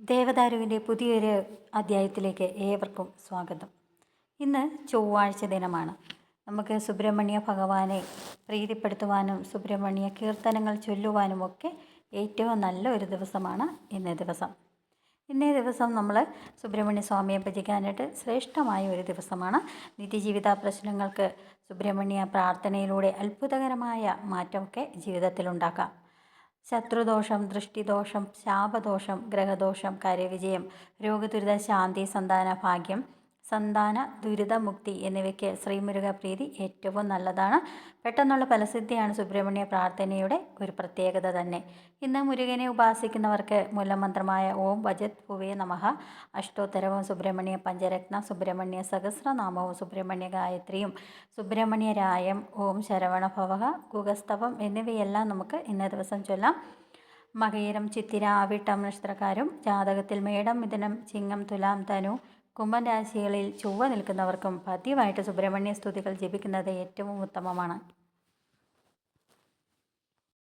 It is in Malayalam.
ദേവദാരുവിന്റെ പുതിയൊരു അധ്യായത്തിലേക്ക് ഏവർക്കും സ്വാഗതം. ഇന്ന് ചൊവ്വാഴ്ച ദിനമാണ്. നമുക്ക് സുബ്രഹ്മണ്യ ഭഗവാനെ പ്രീതിപ്പെടുത്തുവാനും സുബ്രഹ്മണ്യ കീർത്തനങ്ങൾ ചൊല്ലുവാനും ഒക്കെ ഏറ്റവും നല്ല ഒരു ദിവസമാണ് ഇന്നേ ദിവസം. ഇന്നേ ദിവസം നമ്മൾ സുബ്രഹ്മണ്യ സ്വാമിയെ ഭജിക്കാനായിട്ട് ശ്രേഷ്ഠമായ ഒരു ദിവസമാണ്. നിത്യജീവിത പ്രശ്നങ്ങൾക്ക് സുബ്രഹ്മണ്യ പ്രാർത്ഥനയിലൂടെ അത്ഭുതകരമായ മാറ്റമൊക്കെ ജീവിതത്തിലുണ്ടാക്കാം. ശത്രുദോഷം ദൃഷ്ടിദോഷം ശാപദോഷം ഗ്രഹദോഷം കാര്യവിജയം രോഗദുരിത ശാന്തി സന്താന ഭാഗ്യം സന്താന ദുരിതമുക്തി എന്നിവയ്ക്ക് ശ്രീമുരുക പ്രീതി ഏറ്റവും നല്ലതാണ്. പെട്ടെന്നുള്ള ഫലസിദ്ധിയാണ് സുബ്രഹ്മണ്യ പ്രാർത്ഥനയുടെ ഒരു പ്രത്യേകത തന്നെ. ഇന്ന് മുരുകനെ ഉപാസിക്കുന്നവർക്ക് മൂലമന്ത്രമായ ഓം വജത് ഭുവേ നമഹ അഷ്ടോത്തരവും സുബ്രഹ്മണ്യ പഞ്ചരത്ന സുബ്രഹ്മണ്യ സഹസ്രനാമവും സുബ്രഹ്മണ്യ ഗായത്രിയും സുബ്രഹ്മണ്യ രായം ഓം ശരവണഭവ ഗുഗസ്തവം എന്നിവയെല്ലാം നമുക്ക് ഇന്നേ ദിവസം ചൊല്ലാം. മകയിരം ചിത്തിര ആവിട്ടം നക്ഷത്രക്കാരും ജാതകത്തിൽ മേടം മിഥുനം ചിങ്ങം തുലാം ധനു കുംഭൻ രാശികളിൽ ചൊവ്വ നിൽക്കുന്നവർക്കും പതിവായിട്ട് സുബ്രഹ്മണ്യ സ്തുതികൾ ജപിക്കുന്നത് ഏറ്റവും ഉത്തമമാണ്.